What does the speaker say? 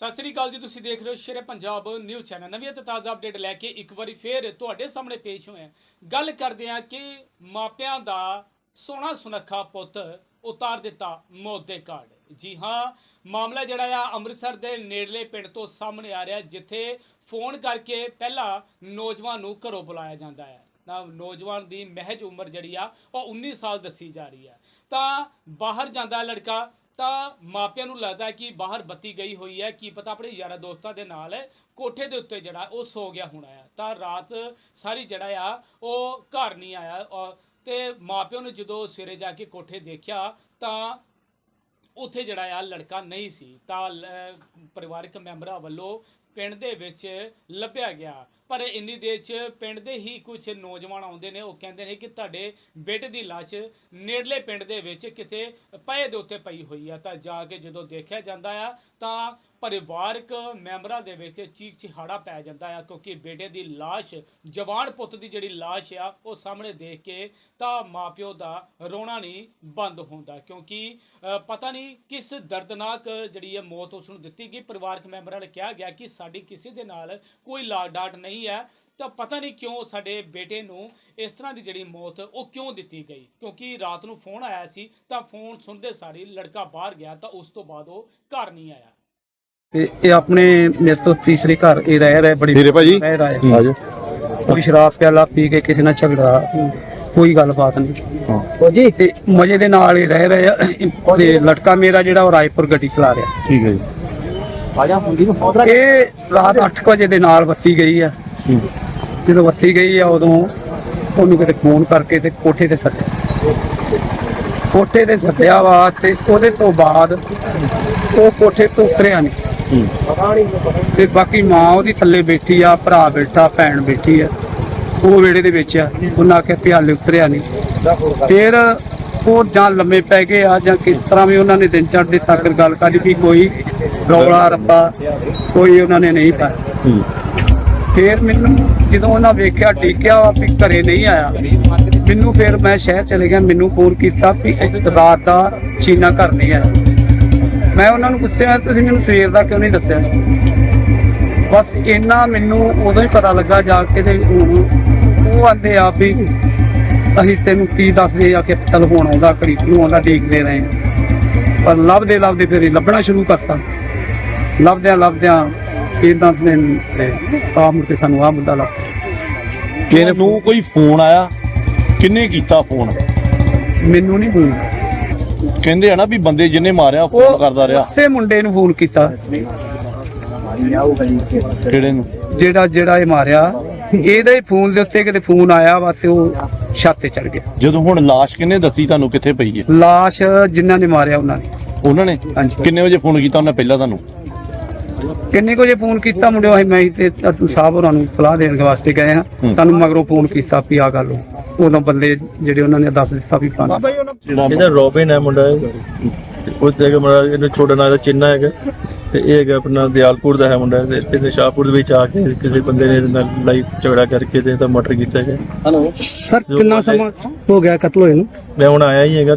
ਸਤਿ ਸ੍ਰੀ ਅਕਾਲ ਜੀ, ਤੁਸੀਂ ਦੇਖ ਰਹੇ ਹੋ ਸ਼ੇਰੇ ਪੰਜਾਬ ਨਿਊਜ਼ ਚੈਨਲ। ਨਵੀਂ ਤੇ ਤਾਜ਼ਾ ਅਪਡੇਟ ਲੈ ਕੇ ਇੱਕ ਵਾਰੀ ਫੇਰ ਤੁਹਾਡੇ ਸਾਹਮਣੇ ਪੇਸ਼ ਹੋਏ ਹਾਂ। ਗੱਲ ਕਰਦੇ ਹਾਂ ਕਿ ਮਾਪਿਆਂ ਦਾ ਸੋਹਣਾ ਸੁਨੱਖਾ ਪੁੱਤ ਉਤਾਰ ਦਿੱਤਾ ਮੌਤ ਦੇ ਕਾਰਡ। ਜੀ ਹਾਂ, ਮਾਮਲਾ ਜਿਹੜਾ ਆ ਅੰਮ੍ਰਿਤਸਰ ਦੇ ਨੇੜਲੇ ਪਿੰਡ ਤੋਂ ਸਾਹਮਣੇ ਆ ਰਿਹਾ, ਜਿੱਥੇ ਫੋਨ ਕਰਕੇ ਪਹਿਲਾਂ ਨੌਜਵਾਨ ਨੂੰ ਘਰੋਂ ਬੁਲਾਇਆ ਜਾਂਦਾ ਹੈ। ਤਾਂ ਨੌਜਵਾਨ ਦੀ ਮਹਿਜ ਉਮਰ ਜਿਹੜੀ ਆ, ਉਹ 19 ਸਾਲ ਦੱਸੀ ਜਾ ਰਹੀ ਹੈ। ਤਾਂ ਬਾਹਰ ਜਾਂਦਾ ਲੜਕਾ ਤਾਂ ਮਾਪਿਆਂ ਨੂੰ ਲੱਗਦਾ ਕਿ ਬਾਹਰ ਬੱਤੀ ਗਈ ਹੋਈ ਹੈ। ਕੀ ਪਤਾ ਆਪਣੇ ਯਾਰਾਂ ਦੋਸਤਾਂ ਦੇ ਨਾਲ ਕੋਠੇ ਦੇ ਉੱਤੇ ਜਿਹੜਾ ਉਹ ਸੋ ਗਿਆ ਹੋਣਾ ਆ ਤਾਂ ਰਾਤ ਸਾਰੀ ਜਿਹੜਾ ਆ, ਉਹ ਘਰ ਨਹੀਂ ਆਇਆ। ਔਰ ਤੇ ਮਾਪਿਆਂ ਨੇ ਜਦੋਂ ਸਵੇਰੇ ਜਾ ਕੇ ਕੋਠੇ ਦੇਖਿਆ ਤਾਂ ਉੱਥੇ ਜਿਹੜਾ ਆ ਲੜਕਾ ਨਹੀਂ ਸੀ। ਤਾਂ ਲ- ਪਰਿਵਾਰਕ ਮੈਂਬਰਾਂ ਵੱਲੋਂ ਪਿੰਡ ਦੇ ਵਿੱਚ ਲੱਭਿਆ ਗਿਆ। ਪਰ ਇੰਨੀ ਦੇਰ 'ਚ ਪਿੰਡ ਦੇ ਹੀ ਕੁਝ ਨੌਜਵਾਨ ਆਉਂਦੇ ਨੇ, ਉਹ ਕਹਿੰਦੇ ਨੇ ਕਿ ਤੁਹਾਡੇ ਬੇਟੇ ਦੀ ਲਾਸ਼ ਨੇੜਲੇ ਪਿੰਡ ਦੇ ਵਿੱਚ ਕਿਤੇ ਪਏ ਦੇ ਉੱਤੇ ਪਈ ਹੋਈ ਆ। ਤਾਂ ਜਾ ਕੇ ਜਦੋਂ ਦੇਖਿਆ ਜਾਂਦਾ ਆ, ਤਾਂ ਪਰਿਵਾਰਕ ਮੈਂਬਰਾਂ ਦੇ ਵਿੱਚ ਚੀਕ ਚਿਹਾੜਾ ਪੈ ਜਾਂਦਾ ਆ, ਕਿਉਂਕਿ ਬੇਟੇ ਦੀ ਲਾਸ਼, ਜਵਾਨ ਪੁੱਤ ਦੀ ਜਿਹੜੀ ਲਾਸ਼ ਆ, ਉਹ ਸਾਹਮਣੇ ਦੇਖ ਕੇ ਤਾਂ ਮਾਪਿਓ ਦਾ ਰੋਣਾ ਨਹੀਂ ਬੰਦ ਹੁੰਦਾ। ਕਿਉਂਕਿ ਪਤਾ ਨਹੀਂ ਕਿਸ ਦਰਦਨਾਕ ਜਿਹੜੀ ਹੈ ਮੌਤ ਉਸ ਨੂੰ ਦਿੱਤੀ ਗਈ। ਪਰਿਵਾਰਕ ਮੈਂਬਰਾਂ ਨੇ ਕਿਹਾ ਗਿਆ ਕਿ ਸਾਡੀ ਕਿਸੇ ਦੇ ਨਾਲ ਕੋਈ ਲਾਗ ਡਾਟ ਨਹੀਂ ਹੈ ਤਾਂ ਪਤਾ ਨਹੀਂ ਕਿਉਂ ਸਾਡੇ ਬੇਟੇ ਨੂੰ ਇਸ ਤਰ੍ਹਾਂ ਦੀ ਜਿਹੜੀ ਮੌਤ ਉਹ ਕਿਉਂ ਦਿੱਤੀ ਗਈ? ਕਿਉਂਕਿ ਰਾਤ ਨੂੰ ਫੋਨ ਆਇਆ ਸੀ ਤਾਂ ਫੋਨ ਸੁਣਦੇ ਸਾਰੀ ਲੜਕਾ ਬਾਹਰ ਗਿਆ ਤਾਂ ਉਸ ਤੋਂ ਬਾਅਦ ਉਹ ਘਰ ਨਹੀਂ ਆਇਆ। ਤੇ ਇਹ ਆਪਣੇ ਮੇਰੇ ਤੋਂ ਤੀਸਰੇ ਘਰ ਇਹ ਰਹਿ ਰਹੇ ਬੜੀ ਤੇਰੇ ਭਾਜੀ? ਰਹਿ ਰਿਹਾ। ਆ ਜਾਓ। ਕੋਈ ਸ਼ਰਾਬ ਪਿਆਲਾ ਪੀ ਕੇ ਕਿਸੇ ਨਾਲ ਝਗੜਾ ਕੋਈ ਗੱਲਬਾਤ ਨਹੀਂ। ਹਾਂ। ਜੀ ਤੇ ਮਜੇ ਦੇ ਨਾਲ ਹੀ ਰਹਿ ਰਹੇ ਆ ਤੇ ਲੜਕਾ ਮੇਰਾ ਜਿਹੜਾ ਉਹ ਰਾਏਪੁਰ ਗੱਡੀ ਚਲਾ ਰਿਹਾ। ਠੀਕ ਹੈ ਜੀ। ਇਹ ਰਾਤ 8 ਵਜੇ ਦੇ ਨਾਲ ਵਸੀ ਗਈ ਆ। ਜਦੋਂ ਵਸੀ ਗਈ ਆ ਉਦੋਂ ਉਹਨੂੰ ਕਿਤੇ ਫੋਨ ਕਰਕੇ ਤੇ ਕੋਠੇ ਤੇ ਸੱਦਿਆ। ਕੋਠੇ ਤੇ ਸੱਦਿਆ ਵਾ ਤੇ ਉਹਦੇ ਤੋਂ ਬਾਅਦ ਉਹ ਕੋਠੇ ਤੋਂ ਉਤਰਿਆ ਨਹੀਂ ਤੇ ਬਾਕੀ ਮਾਂ ਉਹਦੀ ਥੱਲੇ ਬੈਠੀ ਆ ਭਰਾ ਬੈਠਾ ਭੈਣ ਬੈਠੀ ਆ। ਉਹ ਵਿਹੜੇ ਦੇ ਵਿੱਚ ਆ। ਉਹਨਾਂ ਆਖਿਆ ਪਿਆਲੇ ਉਤਰਿਆ ਨਹੀਂ ਫਿਰ ਉਹ ਜਾਂ ਲੰਮੇ ਪੈ ਗਏ ਆ ਜਾਂ ਕਿਸ ਤਰ੍ਹਾਂ ਵੀ ਉਹਨਾਂ ਨੇ ਦਿਨ ਚੜ੍ਹਦੇ ਸਾਕਰ ਗੱਲ ਕਰੀ ਵੀ ਕੋਈ ਰੌਲਾ ਰੱਪਾ ਕੋਈ ਉਹਨਾਂ ਨੇ ਨਹੀਂ ਪਾਇਆ। ਫਿਰ ਮੈਨੂੰ ਜਦੋਂ ਉਹਨਾਂ ਵੇਖਿਆ ਟਿਕਿਆ ਵਾ ਵੀ ਘਰੇ ਨਹੀਂ ਆਇਆ ਮੈਨੂੰ ਫਿਰ ਮੈਂ ਸ਼ਹਿਰ ਚਲੇ ਗਿਆ। ਮੈਨੂੰ ਫੋਨ ਕੀਤਾ ਵੀ ਰਾਤ ਦਾ ਚੀਨਾ ਘਰ ਨਹੀਂ ਆਇਆ। ਮੈਂ ਉਹਨਾਂ ਨੂੰ ਪੁੱਛਿਆ ਤੁਸੀਂ ਮੈਨੂੰ ਸਵੇਰ ਦਾ ਕਿਉਂ ਨਹੀਂ ਦੱਸਿਆ? ਬਸ ਇੰਨਾ ਮੈਨੂੰ ਉਦੋਂ ਹੀ ਪਤਾ ਲੱਗਾ ਜਾ ਕੇ ਤੇ ਉਹ ਆਂਦੇ ਆ ਵੀ ਅਸੀਂ ਤੈਨੂੰ ਕੀ ਦੱਸਦੇ ਆ ਕਿ ਚੱਲ ਹੁਣ ਆਉਂਦਾ ਘੜੀ ਨੂੰ ਆਉਂਦਾ ਦੇਖਦੇ ਰਹੇ। ਪਰ ਲੱਭਦੇ ਲੱਭਦੇ ਫਿਰ ਲੱਭਣਾ ਸ਼ੁਰੂ ਕਰਤਾ। ਲੱਭਦਿਆਂ ਲੱਭਦਿਆਂ ਇਦਾਂ ਦੇ ਆ ਮੁੜ ਕੇ ਸਾਨੂੰ ਆ ਮੁੱਦਾ ਲੱਗ ਕਿਹਨੇ ਨੂੰ ਕੋਈ ਫੋਨ ਆਇਆ? ਕਿੰਨੇ ਕੀਤਾ ਫੋਨ? ਮੈਨੂੰ ਨਹੀਂ ਫੋਨ। ਕਹਿੰਦੇ ਆ ਨਾ ਵੀ ਬੰਦੇ ਜਿਹਨੇ ਮਾਰਿਆ ਫੋਨ ਕਰਦਾ ਰਿਹਾ। ਉਸੇ ਮੁੰਡੇ ਨੂੰ ਫੋਨ ਕੀਤਾ। ਕਿਹੜੇ ਨੂੰ? ਜਿਹੜਾ ਜਿਹੜਾ ਇਹ ਮਾਰਿਆ ਇਹਦੇ ਹੀ ਫੋਨ ਦੇ ਉੱਤੇ ਕਿਤੇ ਫੋਨ ਆਇਆ ਬਸ ਉਹ ਛੱਤ ਤੇ ਚੜ ਗਿਆ। ਜਦੋਂ ਹੁਣ ਲਾਸ਼ ਕਿੰਨੇ ਦੱਸੀ ਤੁਹਾਨੂੰ ਕਿੱਥੇ ਪਈ ਹੈ? ਲਾਸ਼ ਜਿਨ੍ਹਾਂ ਨੇ ਮਾਰਿਆ ਉਹਨਾਂ ਨੇ। ਉਹਨਾਂ ਨੇ? ਹਾਂਜੀ। ਕਿੰਨੇ ਵਜੇ ਫੋਨ ਕੀਤਾ ਉਹਨੇ ਪਹਿਲਾਂ ਤੁਹਾਨੂੰ? ਕਿੰਨੇ ਕੁ ਜੇ ਫੋਨ ਕੀਤਾ ਮੁੰਡਿਓ? ਅਸੀਂ ਮੈਂ ਤੇ ਅਰਜੁਨ ਸਾਹਿਬ ਹੋਰਾਂ ਨੂੰ ਸਲਾਹ ਦੇਣ ਵਾਸਤੇ ਗਏ ਹੂੰ। ਹਾਂ। ਸਾਨੂੰ ਮਗਰੋਂ ਫੋਨ ਕੀਤਾ ਵੀ ਆ ਗੱਲ ਉਦੋਂ ਬੰਦੇ ਜਿਹੜੇ ਉਹਨਾਂ ਨੇ ਦੱਸ ਦਿੱਤਾ ਵੀ ਫਲਾਣਾ। ਜਿਹੜਾ ਇਹਦਾ ਰੋਬਿਨ ਹੈ ਮੁੰਡਾ ਇਹ। ਉਸ ਦੇ ਹੈਗਾ ਮੁੰਡਾ ਇਹਨੂੰ ਛੋਟਾ ਨਾਂ ਦਾ ਚਿੰਨਾ ਹੈਗਾ। ਤੇ ਇਹ ਹੈਗਾ ਆਪਣਾ ਦਿਆਲਪੁਰ ਦਾ ਹੈ ਮੁੰਡਾ ਤੇ ਇੱਥੇ ਦੇ ਸ਼ਾਹਪੁਰ ਦੇ ਵਿੱਚ ਆ ਕੇ ਕਿਸੇ ਬੰਦੇ ਨੇ ਇਹਦੇ ਨਾਲ ਲੜਾਈ ਝਗੜਾ ਕਰਕੇ ਤੇ ਇਹਦਾ ਮਰਡਰ ਕੀਤਾ ਹੈਗਾ। ਸਰ ਕਿੰਨਾ ਸਮਾਂ ਹੋ ਗਿਆ ਕਤਲ ਹੋਏ ਨੂੰ? ਮੈਂ ਹੁਣ ਆਇਆ ਹੀ ਹੈਗਾ